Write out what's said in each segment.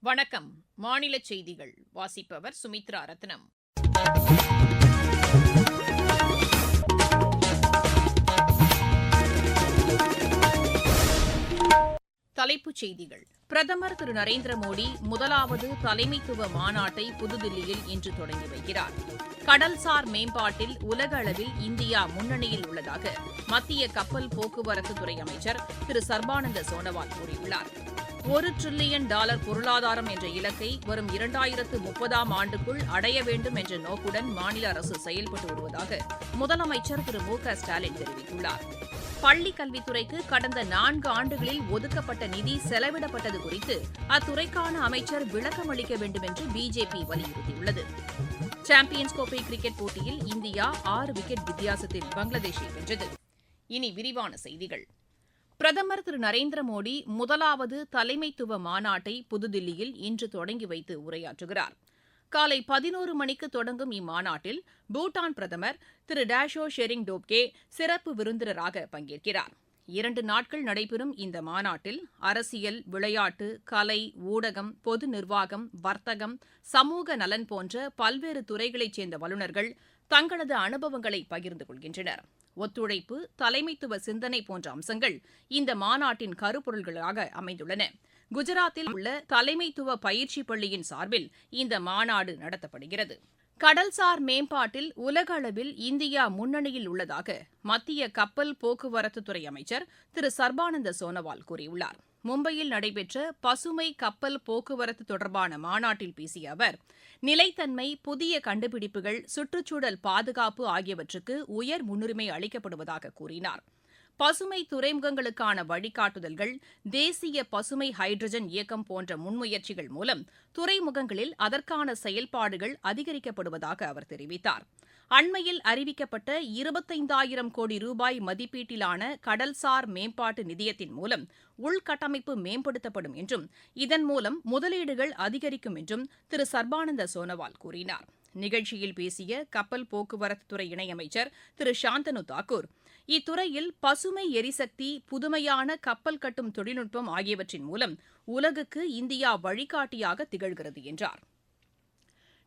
வணக்கம். மாநில செய்திகள். வாசிப்பவர் சுமித்ரா ரத்னம். தலைப்புச் செய்திகள். பிரதமர் திரு. நரேந்திர மோடி முதலாவது தலைமைத்துவ மாநாட்டை புதுதில்லியில் இன்று தொடங்கி வைக்கிறார். கடல்சார் மேம்பாட்டில் உலக அளவில் இந்தியா முன்னணியில் உள்ளதாக மத்திய கப்பல் போக்குவரத்துத்துறை அமைச்சர் திரு. சர்பானந்த சோனோவால் கூறியுள்ளார். ஒரு டிரில்லியன் டாலர் பொருளாதாரம் என்ற இலக்கை வரும் இரண்டாயிரத்து முப்பதாம் ஆண்டுக்குள் அடைய வேண்டும் என்ற நோக்குடன் மாநில அரசு செயல்பட்டு வருவதாக முதலமைச்சர் திரு மு க ஸ்டாலின் தெரிவித்துள்ளார். பள்ளி கல்வித்துறைக்கு கடந்த நான்கு ஆண்டுகளில் ஒதுக்கப்பட்ட நிதி செலவிடப்பட்டது குறித்து அத்துறைக்கான அமைச்சர் விளக்கம் அளிக்க வேண்டும் என்று பிஜேபி வலியுறுத்தியுள்ளது. சாம்பியன்ஸ் கோப்பை கிரிக்கெட் போட்டியில் இந்தியா ஆறு விக்கெட் வித்தியாசத்தில் பங்களாதேஷை வென்றது. இனி விரிவான செய்திகள். பிரதமர் திரு நரேந்திர மோடி முதலாவது தலைமைத்துவ மாநாட்டை புதுதில்லியில் இன்று தொடங்கி வைத்து உரையாற்றுகிறார். காலை பதினோரு மணிக்கு தொடங்கும் இம்மாநாட்டில் பூட்டான் பிரதமர் திரு டேஷோ ஷெரிங் டோப்கே சிறப்பு விருந்தினராக பங்கேற்கிறார். இரண்டு நாட்கள் நடைபெறும் இந்த மாநாட்டில் அரசியல் விளையாட்டு கலை ஊடகம் பொது நிர்வாகம் வர்த்தகம் சமூக நலன் போன்ற பல்வேறு துறைகளைச் சேர்ந்த வல்லுநர்கள் தங்களது அனுபவங்களை பகிர்ந்து கொள்கின்றனர். ஒத்துழைப்பு தலைமைத்துவ சிந்தனை போன்ற அம்சங்கள் இந்த மாநாட்டின் கருப்பொருள்களாக அமைந்துள்ளன. குஜராத்தில் உள்ள தலைமைத்துவ பயிற்சி பள்ளியின் சார்பில் இந்த மாநாடு நடத்தப்படுகிறது. கடல்சார் மேம்பாட்டில் உலக அளவில் இந்தியா முன்னணியில் உள்ளதாக மத்திய கப்பல் போக்குவரத்துத்துறை அமைச்சர் திரு சர்பானந்த சோனோவால் கூறியுள்ளார். மும்பையில் நடைபெற்ற பசுமை கப்பல் போக்குவரத்து தொடர்பான மாநாட்டில் பேசிய அவர் நிலைத்தன்மை புதிய கண்டுபிடிப்புகள் சுற்றுச்சூழல் பாதுகாப்பு ஆகியவற்றுக்கு உயர் முன்னுரிமை அளிக்கப்படுவதாக கூறினார். பசுமை துறைமுகங்களுக்கான வழிகாட்டுதல்கள் தேசிய பசுமை ஹைட்ரஜன் இயக்கம் போன்ற முன்முயற்சிகள் மூலம் துறைமுகங்களில் அதற்கான செயல்பாடுகள் அதிகரிக்கப்படுவதாக அவர் தெரிவித்தார். அண்மையில் அறிவிக்கப்பட்ட இருபத்தைந்தாயிரம் கோடி ரூபாய் மதிப்பீட்டிலான கடல்சார் மேம்பாட்டு நிதியத்தின் மூலம் உள்கட்டமைப்பு மேம்படுத்தப்படும் என்றும் இதன் மூலம் முதலீடுகள் அதிகரிக்கும் என்றும் திரு. சர்பானந்த சோனோவால் கூறினார். நிகழ்ச்சியில் பேசிய கப்பல் போக்குவரத்துத்துறை இணையமைச்சர் திரு. சாந்தனு தாக்கூர் இத்துறையில் பசுமை எரிசக்தி புதுமையான கப்பல் கட்டும் தொழில்நுட்பம் ஆகியவற்றின் மூலம் உலகுக்கு இந்தியா வழிகாட்டியாக திகழ்கிறது என்றார்.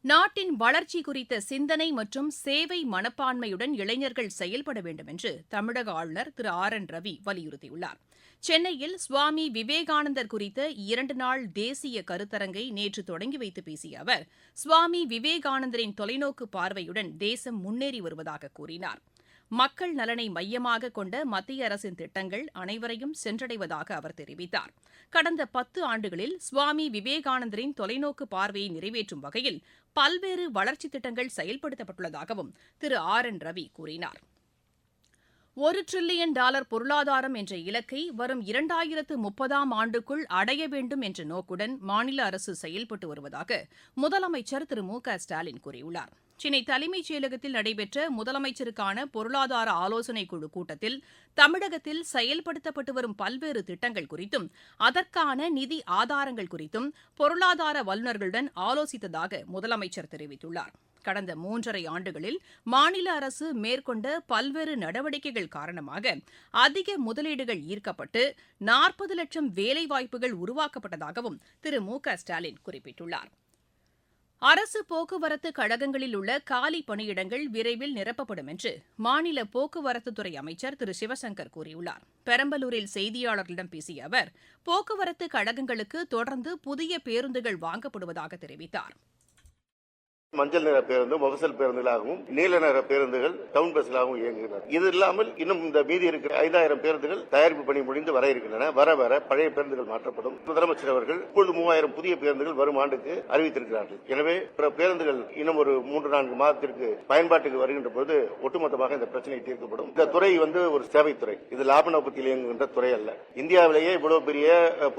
நாட்டின் வளர்ச்சி குறித்த சிந்தனை மற்றும் சேவை மனப்பான்மையுடன் இளைஞர்கள் செயல்பட வேண்டும் என்று தமிழக ஆளுநர் திரு ஆர் என் ரவி வலியுறுத்தியுள்ளார். சென்னையில் சுவாமி விவேகானந்தர் குறித்த இரண்டு நாள் தேசிய கருத்தரங்கை நேற்று தொடங்கி வைத்து பேசிய அவர் சுவாமி விவேகானந்தரின் தொலைநோக்கு பார்வையுடன் தேசம் முன்னேறி வருவதாக கூறினார். மக்கள் நலனை மையமாக கொண்ட மத்திய அரசின் திட்டங்கள் அனைவரையும் சென்றடைவதாக அவர் தெரிவித்தார். கடந்த பத்து ஆண்டுகளில் சுவாமி விவேகானந்தரின் தொலைநோக்கு பார்வையை நிறைவேற்றும் வகையில் பல்வேறு வளர்ச்சித் திட்டங்கள் செயல்படுத்தப்பட்டுள்ளதாகவும் திரு ஆர் என் ரவி கூறினார். ஒரு டிரில்லியன் டாலர் பொருளாதாரம் என்ற இலக்கை வரும் இரண்டாயிரத்து முப்பதாம் ஆண்டுக்குள் அடைய வேண்டும் என்ற நோக்குடன் மாநில அரசு செயல்பட்டு வருவதாக முதலமைச்சர் திரு மு க ஸ்டாலின் கூறியுள்ளார். சென்னை தலைமைச் செயலகத்தில் நடைபெற்ற முதலமைச்சருக்கான பொருளாதார ஆலோசனைக் குழு கூட்டத்தில் தமிழகத்தில் செயல்படுத்தப்பட்டு வரும் பல்வேறு திட்டங்கள் குறித்தும் அதற்கான நிதி ஆதாரங்கள் குறித்தும் பொருளாதார வல்லுநர்களுடன் ஆலோசித்ததாக முதலமைச்சர் தெரிவித்துள்ளார். கடந்த மூன்றரை ஆண்டுகளில் மாநில அரசு மேற்கொண்ட பல்வேறு நடவடிக்கைகள் காரணமாக அதிக முதலீடுகள் ஈர்க்கப்பட்டு நாற்பது லட்சம் வேலைவாய்ப்புகள் உருவாக்கப்பட்டதாகவும் திரு மு க ஸ்டாலின் குறிப்பிட்டுள்ளார். அரசு போக்குவரத்து கழகங்களில் உள்ள காலி பணியிடங்கள் விரைவில் நிரப்பப்படும் என்று மாநில போக்குவரத்துத்துறை அமைச்சர் திரு. சிவசங்கர் கூறியுள்ளார். பெரம்பலூரில் செய்தியாளர்களிடம் பேசிய அவர் போக்குவரத்து கழகங்களுக்கு தொடர்ந்து புதிய பேருந்துகள் வாங்கப்படுவதாக தெரிவித்தார். மஞ்சள் நிற பேருந்து மொபசல் பேருந்துகளாகவும் நீல நிற பேருந்துகள் டவுன் பஸ்களாகவும் இயங்குகின்றன. இது இல்லாமல் இன்னும் இந்த மீதி இருக்கிற ஐந்தாயிரம் பேருந்துகள் தயாரிப்பு பணி முடிந்து வர இருக்கின்றன. வர வர பழைய பேருந்துகள் மாற்றப்படும். முதலமைச்சர் அவர்கள் இப்பொழுது மூவாயிரம் புதிய பேருந்துகள் வரும் ஆண்டுக்கு அறிவித்திருக்கிறார்கள். எனவே பிற பேருந்துகள் இன்னும் ஒரு மூன்று நான்கு மாதத்திற்கு பயன்பாட்டுக்கு வருகின்ற போது ஒட்டுமொத்தமாக இந்த பிரச்சனை தீர்க்கப்படும். இந்த துறை வந்து ஒரு சேவைத்துறை இது லாப நோக்கத்தில் இயங்குகின்ற துறை அல்ல. இந்தியாவிலேயே இவ்வளவு பெரிய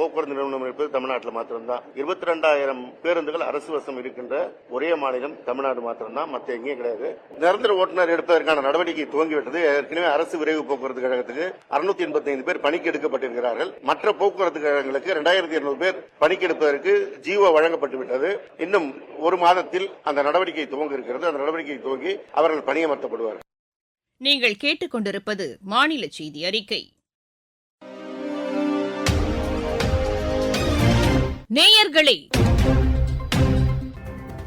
போக்குவரத்து நிறுவனம் இருப்பது தமிழ்நாட்டில் மாத்திரம்தான். இருபத்தி ரெண்டாயிரம் பேருந்துகள் அரசு வசம் இருக்கின்ற ஒரே தமிழகம் தமிழ்நாடு மாத்திரம்தான் மற்ற எங்கேயும் கிடையாது. நிரந்தர ஓட்டுநர் எடுப்பதற்கான நடவடிக்கை துவங்கிவிட்டது. ஏற்கனவே அரசு விரைவு போக்குவரத்து கழகத்துக்கு அறுநூத்தி எண்பத்தி ஐந்து பேர் பணிக்கு எடுக்கப்பட்டிருக்கிறார்கள். மற்ற போக்குவரத்து கழகங்களுக்கு இரண்டாயிரத்தி இருநூறு பேர் பணிக்கு எடுப்பதற்கு ஜீவோ வழங்கப்பட்டு விட்டது இன்னும் ஒரு மாதத்தில் அந்த நடவடிக்கை துவங்க இருக்கிறது. அந்த நடவடிக்கை துவங்கி அவர்கள் பணியமர்த்தப்படுவார்கள். நீங்கள் கேட்டுக்கொண்டிருப்பது மாநில செய்தி அறிக்கை. நேயர்களே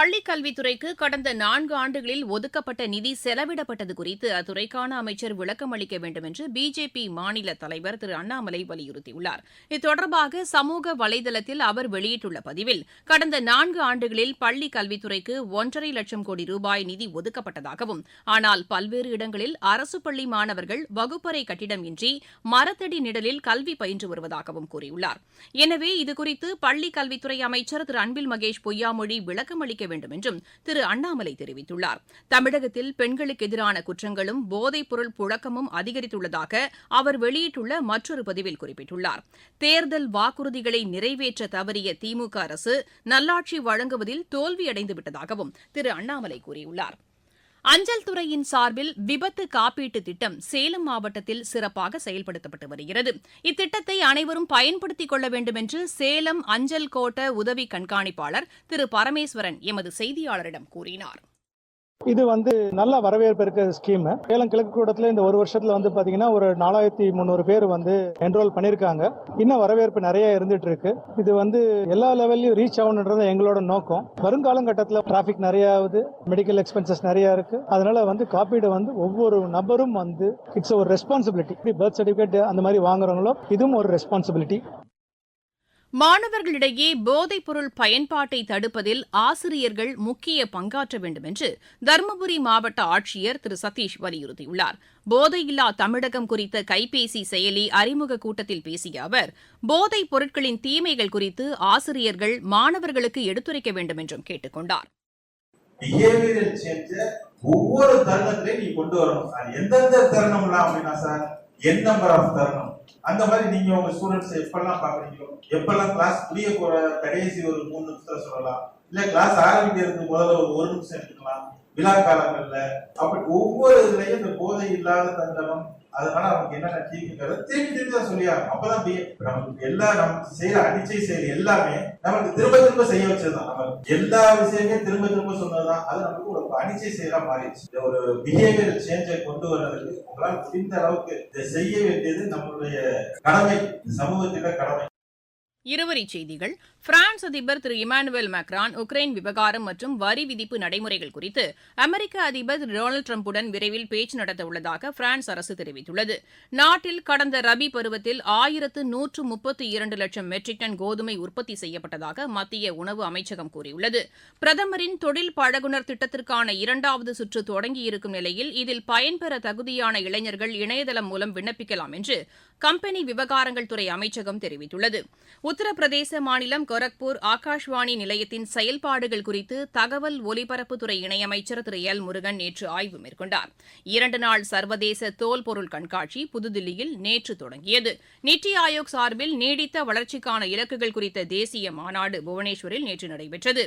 பள்ளிக் கல்வித்துறைக்கு கடந்த நான்கு ஆண்டுகளில் ஒதுக்கப்பட்ட நிதி செலவிடப்பட்டது குறித்து அத்துறைக்கான அமைச்சர் விளக்கம் அளிக்க வேண்டும் என்று பிஜேபி மாநில தலைவர் திரு அண்ணாமலை வலியுறுத்தியுள்ளார். இது தொடர்பாக சமூக வலைதளத்தில் அவர் வெளியிட்டுள்ள பதிவில் கடந்த நான்கு ஆண்டுகளில் பள்ளிக் கல்வித்துறைக்கு ஒன்றரை லட்சம் கோடி ரூபாய் நிதி ஒதுக்கப்பட்டதாகவும் ஆனால் பல்வேறு இடங்களில் அரசு பள்ளி மாணவர்கள் வகுப்பறை கட்டிடம் இன்றி மரத்தடி நிழலில் கல்வி பயின்று வருவதாகவும் கூறியுள்ளார். எனவே இதுகுறித்து பள்ளிக் கல்வித்துறை அமைச்சர் திரு அன்பில் மகேஷ் பொய்யாமொழி விளக்கம் அளிக்க வேண்டும் என்றும் திரு அண்ணாமலை தெரிவித்துள்ளார். தமிழகத்தில் பெண்களுக்கு எதிரான குற்றங்களும் போதைப் பொருள் புழக்கமும் அதிகரித்துள்ளதாக அவர் வெளியிட்டுள்ள மற்றொரு பதிவில் குறிப்பிட்டுள்ளார். தேர்தல் வாக்குறுதிகளை நிறைவேற்ற தவறிய திமுக அரசு நல்லாட்சி வழங்குவதில் தோல்வியடைந்து விட்டதாகவும் திரு அண்ணாமலை கூறியுள்ளார். அஞ்சல் துறையின் சார்பில் விபத்து காப்பீட்டு திட்டம் சேலம் மாவட்டத்தில் சிறப்பாக செயல்படுத்தப்பட்டு வருகிறது. இத்திட்டத்தை அனைவரும் பயன்படுத்திக் கொள்ள வேண்டும் என்று சேலம் அஞ்சல் கோட்ட உதவி கண்காணிப்பாளர் திரு பரமேஸ்வரன் எமது செய்தியாளரிடம் கூறினார். இது வந்து நல்ல வரவேற்பு இருக்க ஸ்கீம் சேலம் கிழக்கு கூட்டத்தில் இந்த ஒரு வருஷத்துல வந்து பாத்தீங்கன்னா ஒரு நாலாயிரத்தி முந்நூறு பேர் வந்து என்ரோல் பண்ணியிருக்காங்க இன்னும் வரவேற்பு நிறைய இருந்துட்டு இருக்கு இது வந்து எல்லா லெவல்லையும் ரீச் ஆகணுன்றது எங்களோட நோக்கம். வருங்காலங்கட்டத்தில் டிராபிக் நிறைய ஆகுது மெடிக்கல் எக்ஸ்பென்சஸ் நிறைய இருக்கு. அதனால வந்து காப்பீடு வந்து ஒவ்வொரு நபரும் வந்து இட்ஸ் ஒரு ரெஸ்பான்சிபிலிட்டி பர்த் சர்டிஃபிகேட் அந்த மாதிரி வாங்குறவங்களோ இதுவும் ஒரு ரெஸ்பான்சிபிலிட்டி மாணவர்களிடையே போதைப் பொருள் பயன்பாட்டை தடுப்பதில் ஆசிரியர்கள் முக்கிய பங்காற்ற வேண்டும் என்று தருமபுரி மாவட்ட ஆட்சியர் திரு. சதீஷ் வலியுறுத்தியுள்ளார். போதையில்லா தமிழகம் குறித்த கைபேசி செயலி அறிமுக கூட்டத்தில் பேசிய அவர் போதைப் பொருட்களின் தீமைகள் குறித்து ஆசிரியர்கள் மாணவர்களுக்கு எடுத்துரைக்க வேண்டும் என்றும் கேட்டுக் கொண்டார். ஒவ்வொரு தருணத்திலையும் நீ கொண்டு வரணும். சார் எந்தெந்த தருணம்லாம் அப்படின்னா சார்? என் நம்பர் ஆஃப் தருணம். அந்த மாதிரி நீங்க உங்க ஸ்டூடெண்ட்ஸ் எப்பெல்லாம் பாக்குறீங்களோ எப்பெல்லாம் கிளாஸ் புரிய போற கடைசி ஒரு மூணு நிமிஷத்துல சொல்லலாம். இல்ல கிளாஸ் ஆரம்பிக்கிறதுக்கு முதல்ல ஒரு ஒரு நிமிஷம் எடுத்துக்கலாம். விழா காலங்கள்ல அப்படி ஒவ்வொரு இதுலயும் இந்த போதை இல்லாத தண்டனம் அதனால நமக்கு என்னென்ன தீங்குங்கிறத திருப்பி திருப்பி தான் சொல்லியாகும் அப்பதான் நமக்கு எல்லா நம்ம செய்யற அடிச்சை செயல் எல்லாமே நமக்கு திரும்ப திரும்ப செய்ய வச்சதுதான். நம்ம எல்லா விஷயமே திரும்ப திரும்ப சொன்னதுதான். அது நமக்கு ஒரு அனிச்சை செயலா மாறிடுச்சு. இந்த ஒரு பிஹேவியர் சேஞ்சை கொண்டு வர்றதுக்கு உங்களால் முடிந்த அளவுக்கு இதை செய்ய வேண்டியது நம்மளுடைய கடமை. சமூகத்தில கடமை. இருவரி செய்திகள் பிரான்ஸ் அதிபர் திரு இமானுவேல் மேக்ரான் உக்ரைன் விவகாரம் மற்றும் வரி விதிப்பு நடைமுறைகள் குறித்து அமெரிக்க அதிபர் திரு டொனால்டு டிரம்புடன் விரைவில் பேச்சு நடத்த உள்ளதாக பிரான்ஸ் அரசு தெரிவித்துள்ளது. நாட்டில் கடந்த ரபி பருவத்தில் ஆயிரத்து நூற்று முப்பத்தி இரண்டு லட்சம் மெட்ரிக் டன் கோதுமை உற்பத்தி செய்யப்பட்டதாக மத்திய உணவு அமைச்சகம் கூறியுள்ளது. பிரதமரின் தொழில் பழகுனர் திட்டத்திற்கான இரண்டாவது சுற்று தொடங்கியிருக்கும் நிலையில் இதில் பயன்பெற தகுதியான இளைஞர்கள் இணையதளம் மூலம் விண்ணப்பிக்கலாம் என்று கம்பெனி விவகாரங்கள் துறை அமைச்சகம் தெரிவித்துள்ளது. உத்தரப்பிரதேச மாநிலம் கோரக்பூர் ஆகாஷ்வாணி நிலையத்தின் செயல்பாடுகள் குறித்து தகவல் ஒலிபரப்புத்துறை இணையமைச்சர் திரு. எல். முருகன் நேற்று ஆய்வு மேற்கொண்டார். இரண்டு நாள் சர்வதேச தோல் பொருள் கண்காட்சி புதுதில்லியில் நேற்று தொடங்கியது. நித்தி ஆயோக் சார்பில் நீடித்த வளர்ச்சிக்கான இலக்குகள் குறித்த தேசிய மாநாடு புவனேஸ்வரில் நேற்று நடைபெற்றது.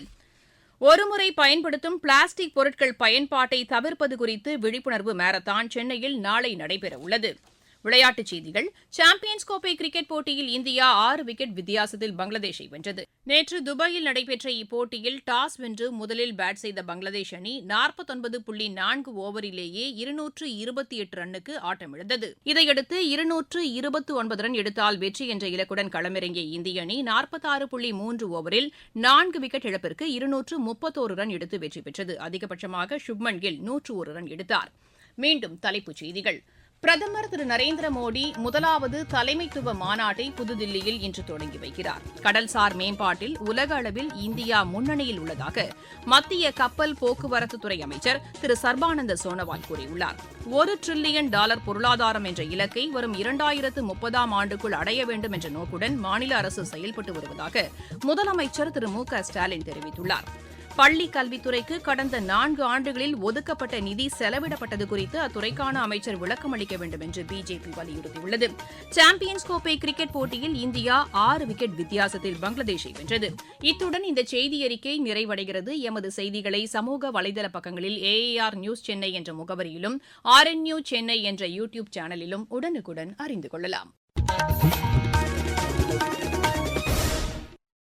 ஒருமுறை பயன்படுத்தும் பிளாஸ்டிக் பொருட்கள் பயன்பாட்டை தவிர்ப்பது குறித்து விழிப்புணர்வு மாரத்தான் சென்னையில் நாளை நடைபெறவுள்ளது. விளையாட்டுச் செய்திகள். சாம்பியன்ஸ் கோப்பை கிரிக்கெட் போட்டியில் இந்தியா ஆறு விக்கெட் வித்தியாசத்தில் பங்களாதேஷை வென்றது. நேற்று துபாயில் நடைபெற்ற இப்போட்டியில் டாஸ் வென்று முதலில் பேட் செய்த பங்களாதேஷ் அணி நாற்பத்தொன்பது புள்ளி நான்கு ஓவரிலேயே இருநூற்று இருபத்தி எட்டு ரன்னுக்கு ஆட்டமிழந்தது. இதையடுத்து இருநூற்று இருபத்தி ஒன்பது ரன் எடுத்தால் வெற்றி என்ற இலக்குடன் களமிறங்கிய இந்திய அணி நாற்பத்தாறு புள்ளி மூன்று ஓவரில் நான்கு விக்கெட் இழப்பிற்கு இருநூற்று முப்பத்தோரு ரன் எடுத்து வெற்றி பெற்றது. அதிகபட்சமாக சுப்மன் கில் நூற்று ஒரு ரன் எடுத்தார். மீண்டும் தலைப்புச் செய்திகள். பிரதமர் திரு நரேந்திர மோடி முதலாவது தலைமைத்துவ மாநாட்டை புதுதில்லியில் இன்று தொடங்கி வைக்கிறார். கடல்சார் மேம்பாட்டில் உலக அளவில் இந்தியா முன்னணியில் உள்ளதாக மத்திய கப்பல் போக்குவரத்துத்துறை அமைச்சர் திரு சர்பானந்த சோனோவால் கூறியுள்ளார். ஒரு டிரில்லியன் டாலர் பொருளாதாரம் என்ற இலக்கை வரும் இரண்டாயிரத்து முப்பதாம் ஆண்டுக்குள் அடைய வேண்டும் என்ற நோக்குடன் மாநில அரசு செயல்பட்டு வருவதாக முதலமைச்சர் திரு மு க ஸ்டாலின் தெரிவித்துள்ளார். பள்ளி கல்வித்துறைக்கு கடந்த நான்கு ஆண்டுகளில் ஒதுக்கப்பட்ட நிதி செலவிடப்பட்டது குறித்து அத்துறைக்கான அமைச்சர் விளக்கம் அளிக்க வேண்டும் என்று பிஜேபி வலியுறுத்தியுள்ளது. சாம்பியன்ஸ் கோப்பை கிரிக்கெட் போட்டியில் இந்தியா ஆறு விக்கெட் வித்தியாசத்தில் பங்களாதேஷை வென்றது. இத்துடன் இந்த செய்தியறிக்கை நிறைவடைகிறது. எமது செய்திகளை சமூக வலைதள பக்கங்களில் ஏஏஆர் நியூஸ் சென்னை என்ற முகவரியிலும் ஆர்என்யூ சென்னை என்ற யூடியூப் சேனலிலும் உடனுக்குடன் அறிந்து கொள்ளலாம்.